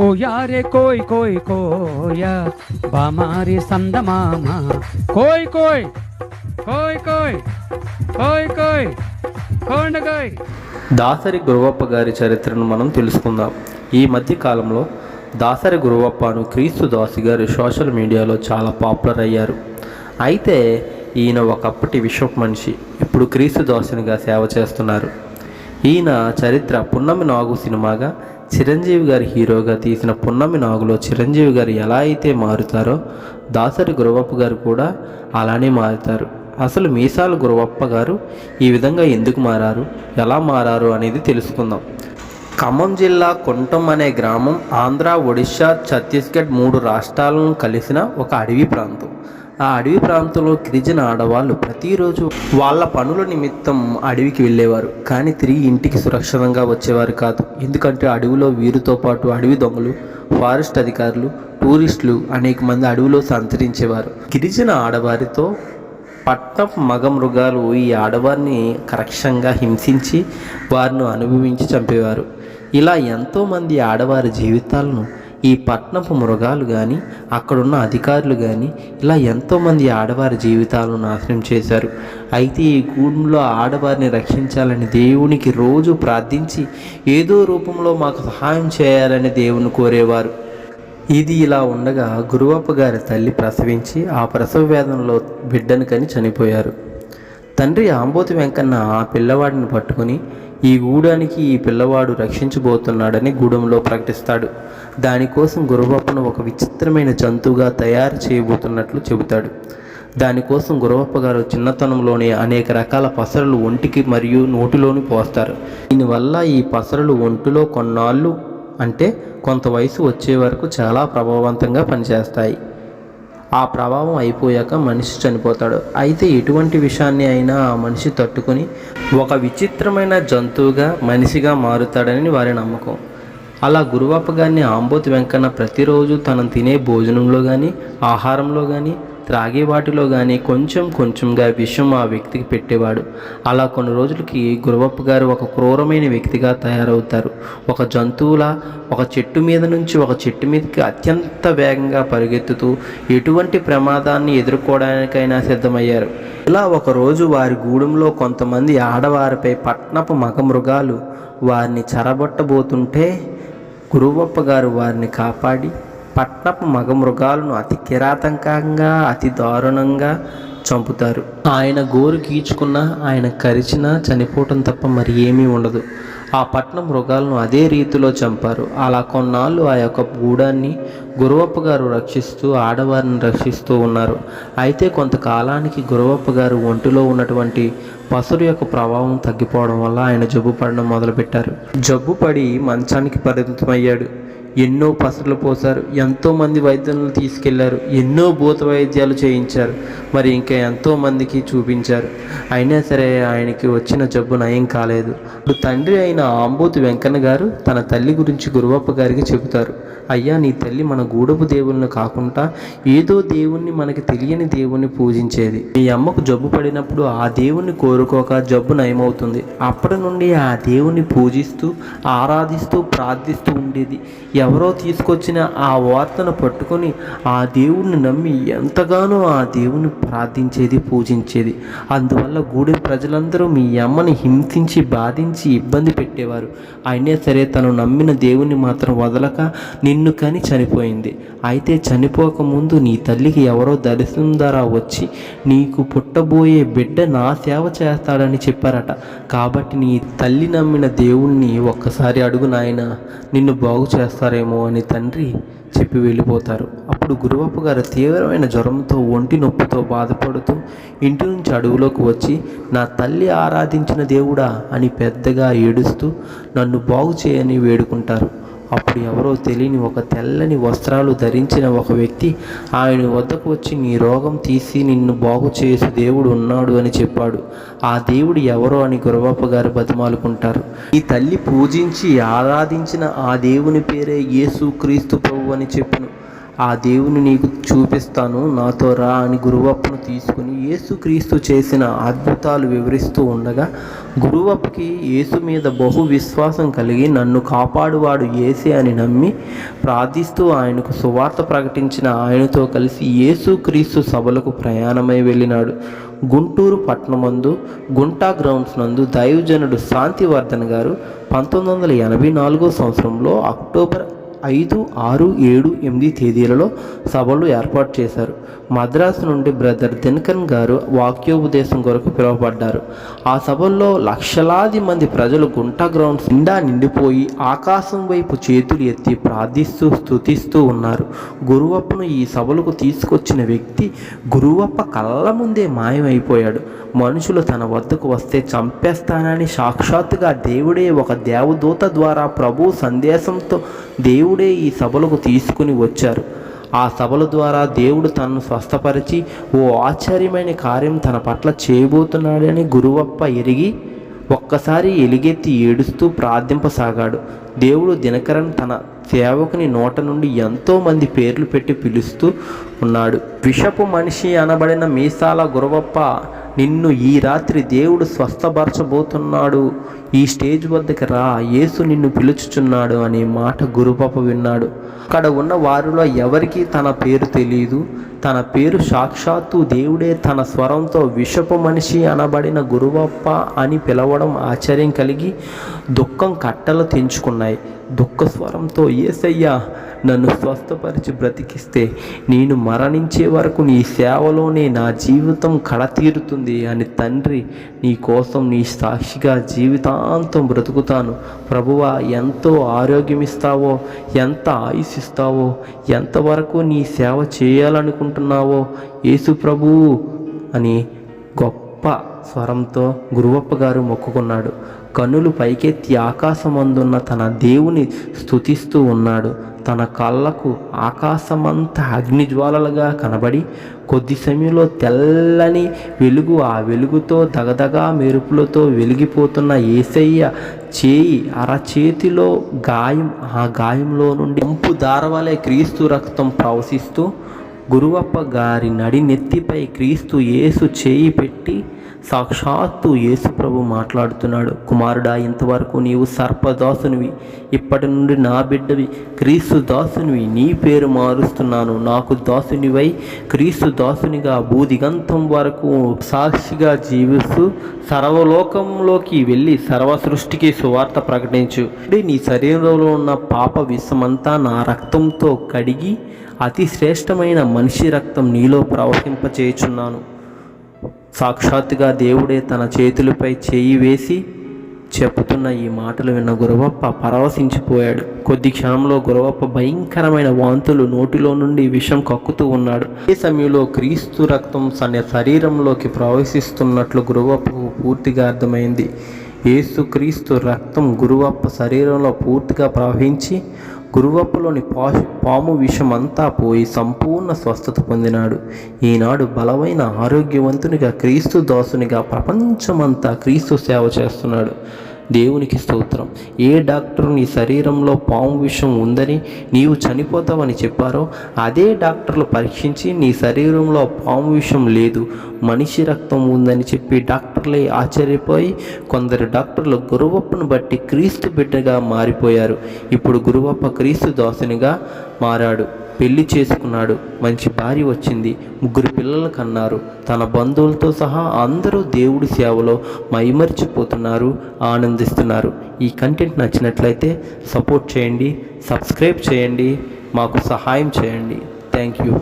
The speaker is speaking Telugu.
కోయారే కోయ్ కోయ్ కోయ. బామారి సందమామ కోయ్ కోయ్ కోయ్ కోయ్ కోయ్ కోయ్ కోండకోయ్ దాసరి గురువప్ప గారి చరిత్రను మనం తెలుసుకుందాం. ఈ మధ్య కాలంలో దాసరి గురువప్పను క్రీస్తు దాసి గారు సోషల్ మీడియాలో చాలా పాపులర్ అయ్యారు. అయితే ఈయన ఒకప్పటి విశ్వప్ మనిషి ఇప్పుడు క్రీస్తు దాసునిగా సేవ చేస్తున్నారు. ఈయన చరిత్ర పున్నమి నాగు సినిమాగా చిరంజీవి గారి హీరోగా తీసిన పున్నమి నాగులో చిరంజీవి గారు ఎలా అయితే మారుతారో దాసరి గురవప్ప గారు కూడా అలానే మారుతారు. అసలు మీసాల గురవప్ప గారు ఈ విధంగా ఎందుకు మారారు? ఎలా మారారు అనేది తెలుసుకుందాం. ఖమ్మం జిల్లా కొంటం అనే గ్రామం ఆంధ్ర ఒడిశా ఛత్తీస్గఢ్ మూడు రాష్ట్రాలను కలిసిన ఒక అడవి ప్రాంతం. ఆ అడవి ప్రాంతంలో గిరిజన ఆడవాళ్ళు ప్రతిరోజు వాళ్ళ పనుల నిమిత్తం అడవికి వెళ్ళేవారు. కానీ తిరిగి ఇంటికి సురక్షితంగా వచ్చేవారు కాదు. ఎందుకంటే అడవిలో వీరితో పాటు అడవి దొంగలు ఫారెస్ట్ అధికారులు టూరిస్టులు అనేక మంది అడవిలో సంచరించేవారు. గిరిజన ఆడవారితో పట్ట మగ మృగాలు ఈ ఆడవారిని కరక్షంగా హింసించి వారిని అనుభవించి చంపేవారు. ఇలా ఎంతోమంది ఆడవారి జీవితాలను ఈ పట్నపు మృగాలు కానీ అక్కడున్న అధికారులు కానీ ఇలా ఎంతోమంది ఆడవారి జీవితాలను నాశనం చేశారు. అయితే ఈ గూడెంలో ఆడవారిని రక్షించాలని దేవునికి రోజు ప్రార్థించి ఏదో రూపంలో మాకు సహాయం చేయాలని దేవుని కోరేవారు. ఇది ఇలా ఉండగా గురువప్ప గారి తల్లి ప్రసవించి ఆ ప్రసవ వేదనలో బిడ్డను కని చనిపోయారు. తండ్రి ఆంబోతి వెంకన్న ఆ పిల్లవాడిని పట్టుకుని ఈ గూడానికి ఈ పిల్లవాడు రక్షించబోతున్నాడని గూడెంలో ప్రకటిస్తాడు. దానికోసం గురువప్పను ఒక విచిత్రమైన జంతువుగా తయారు చేయబోతున్నట్లు చెబుతాడు. దానికోసం గురవప్ప గారు చిన్నతనంలోనే అనేక రకాల పసరలు ఒంటికి మరియు నోటిలోని పోస్తారు. దీనివల్ల ఈ పసరలు ఒంటిలో కొన్నాళ్ళు అంటే కొంత వయసు వచ్చే వరకు చాలా ప్రభావవంతంగా పనిచేస్తాయి. ఆ ప్రభావం అయిపోయాక మనిషి చనిపోతాడు. అయితే ఎటువంటి విషయాన్ని అయినా ఆ మనిషి తట్టుకొని ఒక విచిత్రమైన జంతువుగా మనిషిగా మారుతాడని వారి నమ్మకం. అలా గురువప్ప గారిని ఆంబోతి వెంకన్న ప్రతిరోజు తను తినే భోజనంలో కానీ ఆహారంలో కానీ త్రాగే వాటిలో కానీ కొంచెం కొంచెంగా విషం ఆ వ్యక్తికి పెట్టేవాడు. అలా కొన్ని రోజులకి గురువప్ప గారు ఒక క్రూరమైన వ్యక్తిగా తయారవుతారు. ఒక జంతువులా ఒక చెట్టు మీద నుంచి ఒక చెట్టు మీదకి అత్యంత వేగంగా పరిగెత్తుతూ ఎటువంటి ప్రమాదాన్ని ఎదుర్కోవడానికైనా సిద్ధమయ్యారు. ఇలా ఒకరోజు వారి గూడెంలో కొంతమంది ఆడవారిపై పట్నపు మగ మృగాలు వారిని చెరబట్టబోతుంటే గురువప్ప గారు వారిని కాపాడి పట్నపు మగ మృగాలను అతి కిరాతకంగా అతి దారుణంగా చంపుతారు. ఆయన గోరు గీచుకున్నా ఆయన కరిచినా చనిపోవటం తప్ప మరి ఏమీ ఉండదు. ఆ పట్నం మృగాలను అదే రీతిలో చంపారు. అలా కొన్నాళ్ళు ఆ యొక్క గూడాన్ని గురువప్ప గారు రక్షిస్తూ ఆడవారిని రక్షిస్తూ ఉన్నారు. అయితే కొంతకాలానికి గురువప్ప గారు ఒంటిలో ఉన్నటువంటి పసురు యొక్క ప్రభావం తగ్గిపోవడం వల్ల ఆయన జబ్బు పడడం మొదలుపెట్టారు. జబ్బు పడి మంచానికి పరిమితమయ్యాడు. ఎన్నో పసర్లు పోసారు ఎంతోమంది వైద్యులను తీసుకెళ్ళారు ఎన్నో భూత వైద్యాలు చేయించారు మరి ఇంకా ఎంతో మందికి చూపించారు. అయినా సరే ఆయనకి వచ్చిన జబ్బు నయం కాలేదు. ఇప్పుడు తండ్రి అయిన ఆంబోతు వెంకన్న గారు తన తల్లి గురించి గురువప్ప గారికి చెబుతారు అయ్యా నీ తల్లి మన గూడపు దేవుళ్ళను కాకుండా ఏదో దేవుణ్ణి మనకి తెలియని దేవుణ్ణి పూజించేది. మీ అమ్మకు జబ్బు పడినప్పుడు ఆ దేవుణ్ణి కోరుకోక జబ్బు నయమవుతుంది. అప్పటి నుండి ఆ దేవుణ్ణి పూజిస్తూ ఆరాధిస్తూ ప్రార్థిస్తూ ఉండేది. ఎవరో తీసుకొచ్చిన ఆ వార్తను పట్టుకొని ఆ దేవుణ్ణి నమ్మి ఎంతగానో ఆ దేవుని ప్రార్థించేది పూజించేది. అందువల్ల గూడెం ప్రజలందరూ మీ అమ్మని హింసించి బాధించి ఇబ్బంది పెట్టేవారు. అయినా సరే తను నమ్మిన దేవుణ్ణి మాత్రం వదలక నిన్ను కని చనిపోయింది. అయితే చనిపోకముందు నీ తల్లికి ఎవరో దర్శనం ద్వారా వచ్చి నీకు పుట్టబోయే బిడ్డ నా సేవ చేస్తాడని చెప్పారట. కాబట్టి నీ తల్లి నమ్మిన దేవుణ్ణి ఒక్కసారి అడుగు నాయన. నిన్ను బాగు చేస్తారేమో అని తండ్రి చెప్పి వెళ్ళిపోతారు. అప్పుడు గురువప్ప గారు తీవ్రమైన జ్వరంతో ఒంటి నొప్పితో బాధపడుతూ ఇంటి నుంచి అడవులోకి వచ్చి నా తల్లి ఆరాధించిన దేవుడా అని పెద్దగా ఏడుస్తూ నన్ను బాగు చేయని వేడుకుంటారు. అప్పుడు ఎవరో తెలియని ఒక తెల్లని వస్త్రాలు ధరించిన ఒక వ్యక్తి ఆయన వద్దకు వచ్చి నీ రోగం తీసి నిన్ను బాగు చేసి దేవుడు ఉన్నాడు అని చెప్పాడు. ఆ దేవుడు ఎవరో అని గురబాప గారు బతిమాలుకుంటారు. ఈ తల్లి పూజించి ఆరాధించిన ఆ దేవుని పేరే యేసు క్రీస్తు ప్రభు అని చెప్పను. ఆ దేవుని నీకు చూపిస్తాను. నాతో రా అని గురువప్పను తీసుకుని యేసుక్రీస్తు చేసిన అద్భుతాలు వివరిస్తూ ఉండగా గురువప్పకి యేసు మీద బహు విశ్వాసం కలిగి నన్ను కాపాడువాడు ఏసే అని నమ్మి ప్రార్థిస్తూ ఆయనకు సువార్త ప్రకటించిన ఆయనతో కలిసి యేసుక్రీస్తు సభలకు ప్రయాణమై వెళ్ళినాడు. గుంటూరు పట్టణమందు గుంటా గ్రౌండ్స్ నందు దైవజనుడు శాంతివర్ధన్ గారు పంతొమ్మిది వందల ఎనభై నాలుగో సంవత్సరంలో అక్టోబర్ ఐదు ఆరు ఏడు ఎనిమిది తేదీలలో సభలు ఏర్పాటు చేశారు. మద్రాసు నుండి బ్రదర్ దినకన్ గారు వాక్యోపదేశం కొరకు పిలువబడ్డారు. ఆ సభల్లో లక్షలాది మంది ప్రజలు గుంట గ్రౌండ్స్ నిండా నిండిపోయి ఆకాశం వైపు చేతులు ఎత్తి ప్రార్థిస్తూ స్థుతిస్తూ ఉన్నారు. గురువప్పను ఈ సభలకు తీసుకొచ్చిన వ్యక్తి గురువప్ప కళ్ళ ముందే మాయమైపోయాడు. మనుషులు తన వద్దకు వస్తే చంపేస్తానని సాక్షాత్తుగా దేవుడే ఒక దేవదూత ద్వారా ప్రభు సందేశంతో దేవుడు ఈ సభలకు తీసుకుని వచ్చారు. ఆ సభల ద్వారా దేవుడు తనను స్వస్థపరిచి ఓ ఆశ్చర్యమైన కార్యం తన పట్ల చేయబోతున్నాడని గురువప్ప ఎరిగి ఒక్కసారి ఎలుగెత్తి ఏడుస్తూ ప్రార్థింపసాగాడు. దేవుడు దినకరన్ తన సేవకుని నోట నుండి ఎంతో మంది పేర్లు పెట్టి పిలుస్తూ ఉన్నాడు. విషపు మనిషి అనబడిన మీసాల గురవప్ప నిన్ను ఈ రాత్రి దేవుడు స్వస్థపరచబోతున్నాడు. ఈ స్టేజ్ వద్దకు రా యేసు నిన్ను పిలుచుచున్నాడు అనే మాట గురుపాప విన్నాడు. అక్కడ ఉన్న వారిలో ఎవరికీ తన పేరు తెలియదు తన పేరు సాక్షాత్తు దేవుడే తన స్వరంతో విషపు మనిషి అనబడిన గురువప్ప అని పిలవడం ఆశ్చర్యం కలిగి దుఃఖం కట్టలు తెంచుకున్నాయి. దుఃఖ స్వరంతో ఏసయ్యా నన్ను స్వస్థపరిచి బ్రతికిస్తే నేను మరణించే వరకు నీ సేవలోనే నా జీవితం కడతీరుతుంది అని తండ్రి నీ కోసం నీ సాక్షిగా జీవితాంతం బ్రతుకుతాను. ప్రభువా ఎంతో ఆరోగ్యం ఇస్తావో ఎంత ఆయుష్ ఇస్తావో ఎంతవరకు నీ సేవ చేయాలనుకుంటున్నావో యేసు ప్రభువు అని గొప్ప స్వరంతో గురువప్ప గారు మొక్కుకున్నాడు. కన్నులు పైకెత్తి ఆకాశమందున్న తన దేవుని స్తుతిస్తూ ఉన్నాడు. తన కళ్ళకు ఆకాశమంతా అగ్నిజ్వాలలుగా కనబడి కొద్ది సమయంలో తెల్లని వెలుగు ఆ వెలుగుతో దగదగా మెరుపులతో వెలిగిపోతున్న ఏసయ్య చేయి అరచేతిలో గాయం ఆ గాయంలో నుండి పంపు దారవలే క్రీస్తు రక్తం ప్రవశిస్తూ గురువప్ప గారి నడి నెత్తిపై క్రీస్తు యేసు చేయి పెట్టి సాక్షాత్తు యేసుప్రభు మాట్లాడుతున్నాడు కుమారుడా ఇంతవరకు నీవు సర్పదాసునివి ఇప్పటి నుండి నా బిడ్డవి క్రీస్తు దాసునివి నీ పేరు మారుస్తున్నాను. నాకు దాసునివై క్రీస్తు దాసునిగా భూదిగంతం వరకు సాక్షిగా జీవిస్తూ సర్వలోకంలోకి వెళ్ళి సర్వ సృష్టికి సువార్త ప్రకటించు. నీ శరీరంలో ఉన్న పాప విషమంతా నా రక్తంతో కడిగి అతి శ్రేష్టమైన మనిషి రక్తం నీలో ప్రవహింపచేయుచున్నాను. సాక్షాత్తుగా దేవుడే తన చేతులపై చేయి వేసి చెప్పుతున్న ఈ మాటలు విన్న గురవప్ప పరవశించిపోయాడు. కొద్ది క్షణంలో గురవప్ప భయంకరమైన వాంతులు నోటిలో నుండి విషం కక్కుతూ ఉన్నాడు. ఈ సమయంలో క్రీస్తు రక్తం తన శరీరంలోకి ప్రవేశిస్తున్నట్లు గురువప్పకు పూర్తిగా అర్థమైంది. ఏసుక్రీస్తు రక్తం గురువప్ప శరీరంలో పూర్తిగా ప్రవహించి గురువప్పలోని పాషు పాము విషమంతా పోయి సంపూర్ణ స్వస్థత పొందినాడు. ఈనాడు బలమైన ఆరోగ్యవంతునిగా క్రీస్తు దాసునిగా ప్రపంచమంతా క్రీస్తు సేవ చేస్తున్నాడు. దేవునికి స్తోత్రం. ఏ డాక్టర్ నీ శరీరంలో పాము విషం ఉందని నీవు చనిపోతావని చెప్పారో అదే డాక్టర్లు పరీక్షించి నీ శరీరంలో పాము విషం లేదు మనిషి రక్తం ఉందని చెప్పి డాక్టర్లే ఆశ్చర్యపోయి కొందరు డాక్టర్లు గురువప్పను బట్టి క్రీస్తు బిడ్డగా మారిపోయారు. ఇప్పుడు గురువప్ప క్రీస్తు దాసునిగా మారాడు. పెళ్ళి చేసుకున్నాడు. మంచి భార్య వచ్చింది. ముగ్గురు పిల్లలు కన్నారు. తన బంధువులతో సహా అందరూ దేవుడి సేవలో మైమరిచిపోతున్నారు ఆనందిస్తున్నారు. ఈ కంటెంట్ నచ్చినట్లయితే సపోర్ట్ చేయండి సబ్స్క్రైబ్ చేయండి మాకు సహాయం చేయండి. Thank you.